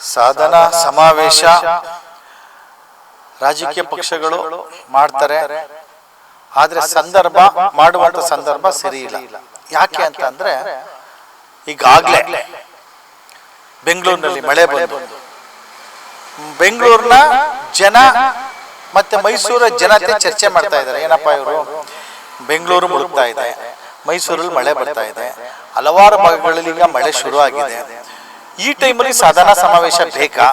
ಸಾಧನಾ ಸಮಾವೇಶ ರಾಜಕೀಯ ಪಕ್ಷಗಳು ಮಾಡ್ತಾರೆ. ಆದ್ರೆ ಸಂದರ್ಭ ಮಾಡುವಂತ ಸಂದರ್ಭ ಸರಿ ಇಲ್ಲ. ಯಾಕೆ ಅಂತ ಅಂದ್ರೆ ಈಗಾಗ್ಲೇ ಬೆಂಗಳೂರಿನಲ್ಲಿ ಮಳೆ ಬಂದು. ಬೆಂಗಳೂರಿನ ಜನ ಮತ್ತೆ ಮೈಸೂರ ಜನತೆ ಚರ್ಚೆ ಮಾಡ್ತಾ ಇದ್ದಾರೆ. ಏನಪ್ಪ ಇವರು? ಬೆಂಗಳೂರು ಮುಳುಗ್ತಾ ಇದೆ. ಮೈಸೂರಲ್ಲಿ ಮಳೆ ಬರ್ತಾ ಇದೆ. ಹಲವಾರು ಭಾಗಗಳಲ್ಲಿ ಈಗ ಮಳೆ ಶುರು ಆಗಿದೆ ಈ ಟೈಮಲ್ಲಿ ಸಾಧನಾ ಸಮಾವೇಶ ಬೇಕಾ?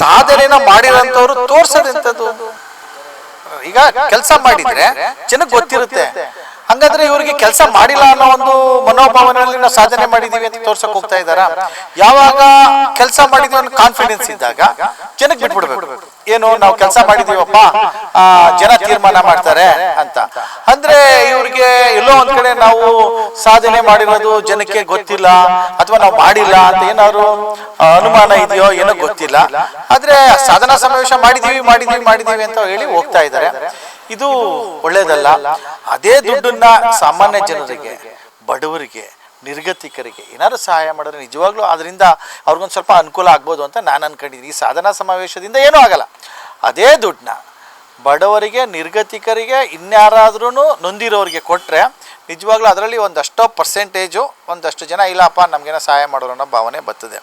ಸಾಧನೆನ ಮಾಡಿರೋಂಥವ್ರು ತೋರ್ಸೋದಂಥದ್ದು? ಈಗ ಕೆಲಸ ಮಾಡಿದ್ರೆ ಜನಕ್ಕೆ ಗೊತ್ತಿರುತ್ತೆ. ಹಂಗಾದ್ರೆ ಇವರಿಗೆ ಕೆಲಸ ಮಾಡಿಲ್ಲ ಅನ್ನೋ ಒಂದು ಮನೋಭಾವನೆಯಲ್ಲಿ ನಾವು ಸಾಧನೆ ಮಾಡಿದೀವಿ ಅಂತ ತೋರ್ಸಕ್ ಹೋಗ್ತಾ ಇದಾರ ಯಾವಾಗ ಕೆಲಸ ಮಾಡಿದೀವಿ ಅನ್ನೋ ಕಾನ್ಫಿಡೆನ್ಸ್ ಇದ್ದಾಗ ಜನಕ್ಕೆ ಬಿಟ್ಬಿಡ್ಬೇಕು. ಏನು ನಾವು ಕೆಲಸ ಮಾಡಿದೀವಪ್ಪ? ಜನ ತೀರ್ಮಾನ ಮಾಡ್ತಾರೆ ಅಂತ. ಅಂದ್ರೆ ಇವ್ರಿಗೆ ಎಲ್ಲೋ ಒಂದ್ ಕಡೆ ನಾವು ಸಾಧನೆ ಮಾಡಿರೋದು ಜನಕ್ಕೆ ಗೊತ್ತಿಲ್ಲ ಅಥವಾ ನಾವು ಮಾಡಿಲ್ಲ ಅಂತ ಏನಾದ್ರು ಅನುಮಾನ ಇದೆಯೋ ಏನೋ ಗೊತ್ತಿಲ್ಲ. ಆದ್ರೆ ಸಾಧನಾ ಸಮಾವೇಶ ಮಾಡಿದೀವಿ ಮಾಡಿದೀವಿ ಮಾಡಿದೀವಿ ಅಂತ ಹೇಳಿ ಹೋಗ್ತಾ ಇದ್ದಾರೆ. ಇದು ಒಳ್ಳೇದಲ್ಲ. ಅದೇ ದುಡ್ಡನ್ನ ಸಾಮಾನ್ಯ ಜನರಿಗೆ, ಬಡವರಿಗೆ, ನಿರ್ಗತಿಕರಿಗೆ ಏನಾದ್ರು ಸಹಾಯ ಮಾಡಿದ್ರೆ ನಿಜವಾಗ್ಲೂ ಅದರಿಂದ ಅವ್ರಿಗೊಂದು ಸ್ವಲ್ಪ ಅನುಕೂಲ ಆಗ್ಬೋದು ಅಂತ ನಾನು ಅನ್ಕೊಂಡಿದ್ದೀನಿ. ಈ ಸಾಧನಾ ಸಮಾವೇಶದಿಂದ ಏನೂ ಆಗಲ್ಲ. ಅದೇ ದುಡ್ಡನ್ನ ಬಡವರಿಗೆ, ನಿರ್ಗತಿಕರಿಗೆ ಇನ್ಯಾರಾದ್ರೂ ನೊಂದಿರೋರಿಗೆ ಕೊಟ್ಟರೆ ನಿಜವಾಗ್ಲೂ ಅದರಲ್ಲಿ ಒಂದಷ್ಟೋ ಪರ್ಸೆಂಟೇಜು ಒಂದಷ್ಟು ಜನ, ಇಲ್ಲಪ್ಪ, ನಮಗೇನೋ ಸಹಾಯ ಮಾಡೋರು ಅನ್ನೋ ಭಾವನೆ ಬರ್ತದೆ.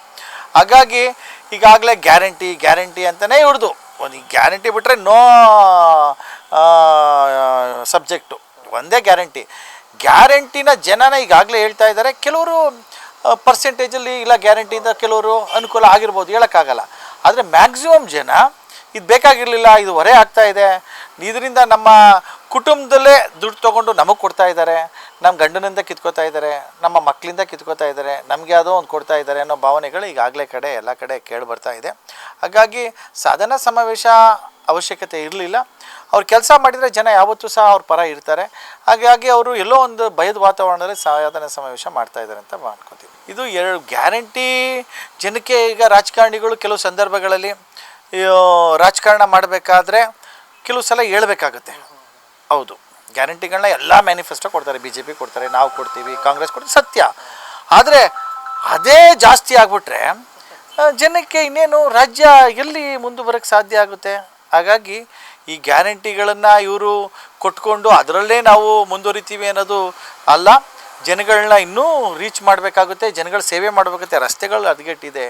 ಹಾಗಾಗಿ ಈಗಾಗಲೇ ಗ್ಯಾರಂಟಿ ಗ್ಯಾರಂಟಿ ಅಂತಲೇ ಹಿಡ್ದು ಒಂದು ಗ್ಯಾರಂಟಿ ಬಿಟ್ಟರೆ ನೋ ಸಬ್ಜೆಕ್ಟು, ಒಂದೇ ಗ್ಯಾರಂಟಿ. ಗ್ಯಾರಂಟಿನ ಜನನ ಈಗಾಗಲೇ ಹೇಳ್ತಾ ಇದ್ದಾರೆ, ಕೆಲವರು ಪರ್ಸೆಂಟೇಜಲ್ಲಿ ಇಲ್ಲ, ಗ್ಯಾರಂಟಿಯಿಂದ ಕೆಲವರು ಅನುಕೂಲ ಆಗಿರ್ಬೋದು, ಹೇಳೋಕ್ಕಾಗಲ್ಲ. ಆದರೆ ಮ್ಯಾಕ್ಸಿಮಮ್ ಜನ ಇದು ಬೇಕಾಗಿರಲಿಲ್ಲ, ಇದು ಹೊರೆ ಆಗ್ತಾ ಇದೆ. ಇದರಿಂದ ನಮ್ಮ ಕುಟುಂಬದಲ್ಲೇ ದುಡ್ಡು ತೊಗೊಂಡು ನಮಗೆ ಕೊಡ್ತಾ ಇದ್ದಾರೆ ನಮ್ಮ ಗಂಡನಿಂದ ಕಿತ್ಕೋತಾ ಇದ್ದಾರೆ ನಮ್ಮ ಮಕ್ಕಳಿಂದ ಕಿತ್ಕೋತಾ ಇದ್ದಾರೆ ನಮಗೆ ಯಾವುದೋ ಒಂದು ಕೊಡ್ತಾ ಇದ್ದಾರೆ ಅನ್ನೋ ಭಾವನೆಗಳು ಈಗಾಗಲೇ ಕಡೆ, ಎಲ್ಲ ಕಡೆ ಕೇಳಿ ಬರ್ತಾ ಇದೆ. ಹಾಗಾಗಿ ಸಾಧನ ಸಮಾವೇಶ ಅವಶ್ಯಕತೆ ಇರಲಿಲ್ಲ. ಅವ್ರು ಕೆಲಸ ಮಾಡಿದರೆ ಜನ ಯಾವತ್ತೂ ಸಹ ಅವ್ರ ಪರ ಇರ್ತಾರೆ. ಹಾಗಾಗಿ ಅವರು ಎಲ್ಲೋ ಒಂದು ಭಯದ ವಾತಾವರಣದಲ್ಲಿ ಸಾಧನ ಸಮಾವೇಶ ಮಾಡ್ತಾ ಇದ್ದಾರೆ ಅಂತ ಅನ್ಕೋತೀವಿ ಇದು ಎರಡು ಗ್ಯಾರಂಟಿ ಜನಕ್ಕೆ ಈಗ ರಾಜಕಾರಣಿಗಳು ಕೆಲವು ಸಂದರ್ಭಗಳಲ್ಲಿ ರಾಜಕಾರಣ ಮಾಡಬೇಕಾದ್ರೆ ಕೆಲವು ಸಲ ಹೇಳ್ಬೇಕಾಗುತ್ತೆ. ಹೌದು. ಗ್ಯಾರಂಟಿಗಳನ್ನ ಎಲ್ಲ ಮ್ಯಾನಿಫೆಸ್ಟೋ ಕೊಡ್ತಾರೆ. ಬಿ ಜೆ ಪಿ ಕೊಡ್ತಾರೆ, ನಾವು ಕೊಡ್ತೀವಿ, ಕಾಂಗ್ರೆಸ್ ಕೊಡ್ತೀವಿ, ಸತ್ಯ. ಆದರೆ ಅದೇ ಜಾಸ್ತಿ ಆಗಿಬಿಟ್ರೆ ಜನಕ್ಕೆ ಇನ್ನೇನು ರಾಜ್ಯ ಎಲ್ಲಿ ಮುಂದೆ ಬರೋಕ್ಕೆ ಸಾಧ್ಯ ಆಗುತ್ತೆ? ಹಾಗಾಗಿ ಈ ಗ್ಯಾರಂಟಿಗಳನ್ನು ಇವರು ಕೊಟ್ಕೊಂಡು ಅದರಲ್ಲೇ ನಾವು ಮುಂದುವರಿತೀವಿ ಅನ್ನೋದು ಅಲ್ಲ. ಜನಗಳನ್ನ ಇನ್ನೂ ರೀಚ್ ಮಾಡಬೇಕಾಗುತ್ತೆ, ಜನಗಳ ಸೇವೆ ಮಾಡಬೇಕಾಗುತ್ತೆ, ರಸ್ತೆಗಳು ಹದಗೆಟ್ಟಿದೆ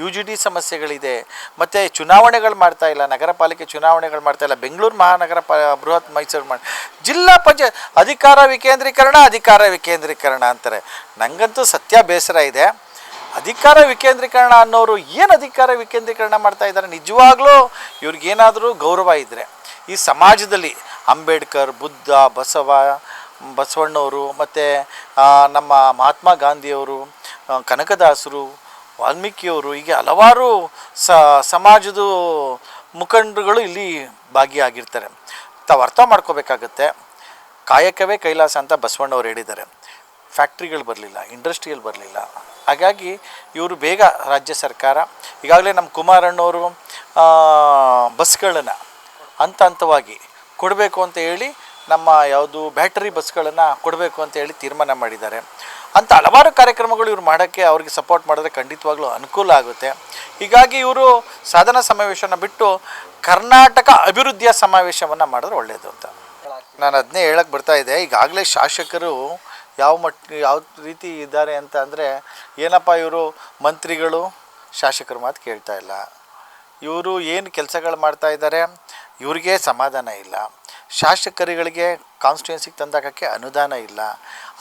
ಯು ಜಿ ಡಿ ಸಮಸ್ಯೆಗಳಿದೆ, ಮತ್ತು ಚುನಾವಣೆಗಳು ಮಾಡ್ತಾ ಇಲ್ಲ ನಗರ ಪಾಲಿಕೆ ಚುನಾವಣೆಗಳು ಮಾಡ್ತಾ ಇಲ್ಲ, ಬೆಂಗಳೂರು ಮಹಾನಗರ ಪ, ಬೃಹತ್ ಮೈಸೂರು ಮಾಡಿ ಜಿಲ್ಲಾ ಪಂಚಾಯತ್, ಅಧಿಕಾರ ವಿಕೇಂದ್ರೀಕರಣ ಅಧಿಕಾರ ವಿಕೇಂದ್ರೀಕರಣ ಅಂತಾರೆ. ನನಗಂತೂ ಸತ್ಯ ಬೇಸರ ಇದೆ. ಅಧಿಕಾರ ವಿಕೇಂದ್ರೀಕರಣ ಅನ್ನೋರು ಏನು ಅಧಿಕಾರ ವಿಕೇಂದ್ರೀಕರಣ ಮಾಡ್ತಾ ಇದ್ದಾರೆ ನಿಜವಾಗ್ಲೂ ಇವ್ರಿಗೇನಾದರೂ ಗೌರವ ಇದ್ದರೆ ಈ ಸಮಾಜದಲ್ಲಿ ಅಂಬೇಡ್ಕರ್, ಬುದ್ಧ, ಬಸವ ಬಸವಣ್ಣವರು ಮತ್ತು ನಮ್ಮ ಮಹಾತ್ಮ ಗಾಂಧಿಯವರು ಕನಕದಾಸರು, ವಾಲ್ಮೀಕಿಯವರು, ಹೀಗೆ ಹಲವಾರು ಸಮಾಜದ ಮುಖಂಡರುಗಳು ಇಲ್ಲಿ ಭಾಗಿಯಾಗಿರ್ತಾರೆ. ತಾವು ಅರ್ಥ ಮಾಡ್ಕೋಬೇಕಾಗತ್ತೆ, ಕಾಯಕವೇ ಕೈಲಾಸ ಅಂತ ಬಸವಣ್ಣವ್ರು ಹೇಳಿದ್ದಾರೆ. ಫ್ಯಾಕ್ಟ್ರಿಗಳು ಬರಲಿಲ್ಲ ಇಂಡಸ್ಟ್ರಿಗಳು ಬರಲಿಲ್ಲ. ಹಾಗಾಗಿ ಇವರು ಬೇಗ ರಾಜ್ಯ ಸರ್ಕಾರ, ಈಗಾಗಲೇ ನಮ್ಮ ಕುಮಾರಣ್ಣವರು ಬಸ್ಗಳನ್ನು ಹಂತ ಹಂತವಾಗಿ ಕೊಡಬೇಕು ಅಂತ ಹೇಳಿ ನಮ್ಮ ಯಾವುದು ಬ್ಯಾಟರಿ ಬಸ್ಗಳನ್ನು ಕೊಡಬೇಕು ಅಂತ ಹೇಳಿ ತೀರ್ಮಾನ ಮಾಡಿದ್ದಾರೆ. ಅಂತ ಹಲವಾರು ಕಾರ್ಯಕ್ರಮಗಳು ಇವ್ರು ಮಾಡೋಕ್ಕೆ ಅವ್ರಿಗೆ ಸಪೋರ್ಟ್ ಮಾಡಿದ್ರೆ ಖಂಡಿತವಾಗ್ಲೂ ಅನುಕೂಲ ಆಗುತ್ತೆ. ಹೀಗಾಗಿ ಇವರು ಸಾಧನ ಸಮಾವೇಶನ ಬಿಟ್ಟು ಕರ್ನಾಟಕ ಅಭಿವೃದ್ಧಿಯ ಸಮಾವೇಶವನ್ನು ಮಾಡಿದ್ರೆ ಒಳ್ಳೆಯದು ಅಂತ. ನಾನು ಅದನ್ನೇ ಹೇಳಕ್ಕೆ ಬರ್ತಾ ಇದ್ದೆ. ಈಗಾಗಲೇ ಶಾಸಕರು ಯಾವ ಮಟ್, ಯಾವ ರೀತಿ ಇದ್ದಾರೆ ಅಂತ ಅಂದರೆ ಏನಪ್ಪ ಇವರು ಮಂತ್ರಿಗಳು? ಶಾಸಕರ ಮಾತು ಕೇಳ್ತಾ ಇಲ್ಲ. ಇವರು ಏನು ಕೆಲಸಗಳು ಮಾಡ್ತಾ ಇದ್ದಾರೆ? ಇವ್ರಿಗೆ ಸಮಾಧಾನ ಇಲ್ಲ. ಶಾಸಕರುಗಳಿಗೆ ಕಾನ್ಸ್ಟಿಟ್ಯೂನ್ಸಿಗೆ ತಂದಾಕಕ್ಕೆ ಅನುದಾನ ಇಲ್ಲ.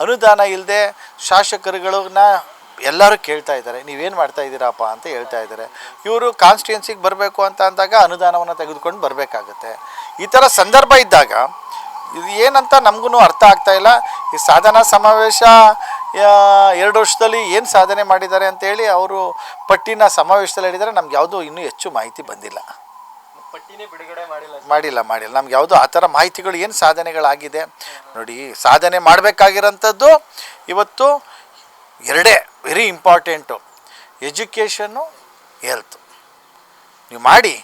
ಅನುದಾನ ಇಲ್ಲದೆ ಶಾಸಕರುಗಳನ್ನ ಎಲ್ಲರೂ ಕೇಳ್ತಾ ಇದ್ದಾರೆ. ನೀವೇನು ಮಾಡ್ತಾ ಇದ್ದೀರಪ್ಪ ಅಂತ ಹೇಳ್ತಾ ಇದ್ದಾರೆ. ಇವರು ಕಾನ್ಸ್ಟಿಟ್ಯೂನ್ಸಿಗೆ ಬರಬೇಕು ಅಂತ ಅಂದಾಗ ಅನುದಾನವನ್ನು ತೆಗೆದುಕೊಂಡು ಬರಬೇಕಾಗತ್ತೆ. ಈ ಥರ ಸಂದರ್ಭ ಇದ್ದಾಗ ಇದು ಏನಂತ ನಮಗೂ ಅರ್ಥ ಆಗ್ತಾ ಇಲ್ಲ. ಈ ಸಾಧನಾ ಸಮಾವೇಶ ಎರಡು ವರ್ಷದಲ್ಲಿ ಏನು ಸಾಧನೆ ಮಾಡಿದ್ದಾರೆ ಅಂತೇಳಿ ಅವರು ಪಟ್ಟಿನ ಸಮಾವೇಶದಲ್ಲಿ ಹೇಳಿದರೆ ನಮ್ಗೆ ಯಾವುದೂ ಇನ್ನೂ ಹೆಚ್ಚು ಮಾಹಿತಿ ಬಂದಿಲ್ಲ. ಬಿಡುಗಡೆ ಮಾಡಿಲ್ಲ ಮಾಡಿಲ್ಲ ಮಾಡಿಲ್ಲ. ನಮ್ಗೆ ಯಾವುದೋ ಆ ಥರ ಮಾಹಿತಿಗಳು ಏನು ಸಾಧನೆಗಳಾಗಿದೆ ನೋಡಿ, ಸಾಧನೆ ಮಾಡಬೇಕಾಗಿರೋಂಥದ್ದು ಇವತ್ತು ಎರಡೇ ವೆರಿ ಇಂಪಾರ್ಟೆಂಟು ಎಜುಕೇಷನ್ನು ಹೆಲ್ತ್ ನೀವು ಮಾಡಿ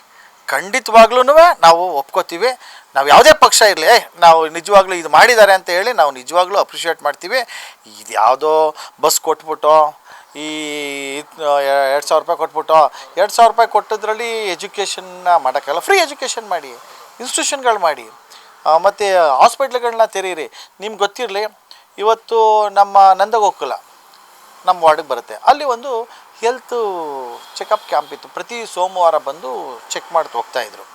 ಖಂಡಿತವಾಗ್ಲೂ ನಾವು ಒಪ್ಕೋತೀವಿ. ನಾವು ಯಾವುದೇ ಪಕ್ಷ ಇರಲಿ ನಾವು ನಿಜವಾಗ್ಲೂ ಇದು ಮಾಡಿದ್ದಾರೆ ಅಂತ ಹೇಳಿ ನಾವು ನಿಜವಾಗ್ಲೂ ಅಪ್ರಿಷಿಯೇಟ್ ಮಾಡ್ತೀವಿ. ಇದು ಯಾವುದೋ ಬಸ್ ಕೊಟ್ಬಿಟ್ಟು ಈ ಎರಡು ಸಾವಿರ ರೂಪಾಯಿ ಕೊಟ್ಬಿಟ್ಟು ಎರಡು ಸಾವಿರ ರೂಪಾಯಿ ಕೊಟ್ಟಿದ್ರಲ್ಲಿ ಎಜುಕೇಷನ್ನ ಮಾಡೋಕ್ಕಲ್ಲ ಫ್ರೀ ಎಜುಕೇಷನ್ ಮಾಡಿ, ಇನ್ಸ್ಟಿಟ್ಯೂಷನ್ಗಳು ಮಾಡಿ. ಮತ್ತು ಹಾಸ್ಪಿಟ್ಲ್ಗಳನ್ನ ತೆರೀರಿ. ನಿಮ್ಗೆ ಗೊತ್ತಿರಲಿ, ಇವತ್ತು ನಮ್ಮ ನಂದಗೋಕುಲ, ನಮ್ಮ ವಾರ್ಡಿಗೆ ಬರುತ್ತೆ. ಅಲ್ಲಿ ಒಂದು ಹೆಲ್ತ್ ಚೆಕಪ್ ಕ್ಯಾಂಪ್ ಇತ್ತು. ಪ್ರತಿ ಸೋಮವಾರ ಬಂದು ಚೆಕ್ ಮಾಡ್ತಾ ಹೋಗ್ತಾಯಿದ್ರು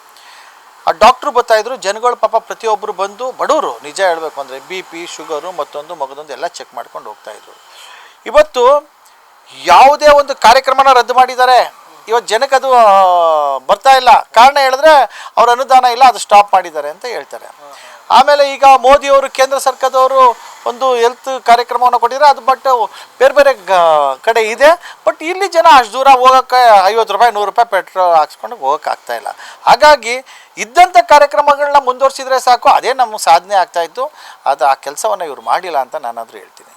ಆ ಡಾಕ್ಟ್ರು ಬರ್ತಾಯಿದ್ರು ಜನಗಳು ಪಾಪ ಪ್ರತಿಯೊಬ್ಬರು ಬಂದು, ಬಡವರು, ನಿಜ ಹೇಳಬೇಕು ಅಂದರೆ ಬಿ ಪಿ, ಶುಗರು, ಮತ್ತೊಂದು ಮಗದೊಂದು ಎಲ್ಲ ಚೆಕ್ ಮಾಡ್ಕೊಂಡು ಹೋಗ್ತಾಯಿದ್ರು ಇವತ್ತು ಯಾವುದೇ ಒಂದು ಕಾರ್ಯಕ್ರಮನ ರದ್ದು ಮಾಡಿದ್ದಾರೆ. ಇವತ್ತು ಜನಕ್ಕೆ ಅದು ಬರ್ತಾ ಇಲ್ಲ. ಕಾರಣ ಹೇಳಿದ್ರೆ ಅವ್ರ ಅನುದಾನ ಇಲ್ಲ, ಅದು ಸ್ಟಾಪ್ ಮಾಡಿದ್ದಾರೆ ಅಂತ ಹೇಳ್ತಾರೆ. ಆಮೇಲೆ ಈಗ ಮೋದಿಯವರು ಕೇಂದ್ರ ಸರ್ಕಾರದವರು ಒಂದು ಹೆಲ್ತ್ ಕಾರ್ಯಕ್ರಮವನ್ನು ಕೊಟ್ಟಿದ್ದಾರೆ. ಅದು ಬಟ್ ಬೇರೆ ಬೇರೆ ಕಡೆ ಇದೆ. ಬಟ್ ಇಲ್ಲಿ ಜನ ಅಷ್ಟು ದೂರ ಹೋಗೋಕ್ಕೆ ಐವತ್ತು ರೂಪಾಯಿ, ನೂರು ರೂಪಾಯಿ ಪೆಟ್ರೋಲ್ ಹಾಕ್ಸ್ಕೊಂಡು ಹೋಗೋಕೆ ಆಗ್ತಾ ಇಲ್ಲ. ಹಾಗಾಗಿ ಇದ್ದಂಥ ಕಾರ್ಯಕ್ರಮಗಳನ್ನ ಮುಂದುವರಿಸಿದ್ರೆ ಸಾಕು. ಅದೇ ನಮ್ಮ ಸಾಧನೆ ಆಗ್ತಾಯಿತ್ತು ಅದು ಆ ಕೆಲಸವನ್ನು ಇವರು ಮಾಡಿಲ್ಲ ಅಂತ ನಾನಾದರೂ ಹೇಳ್ತೀನಿ.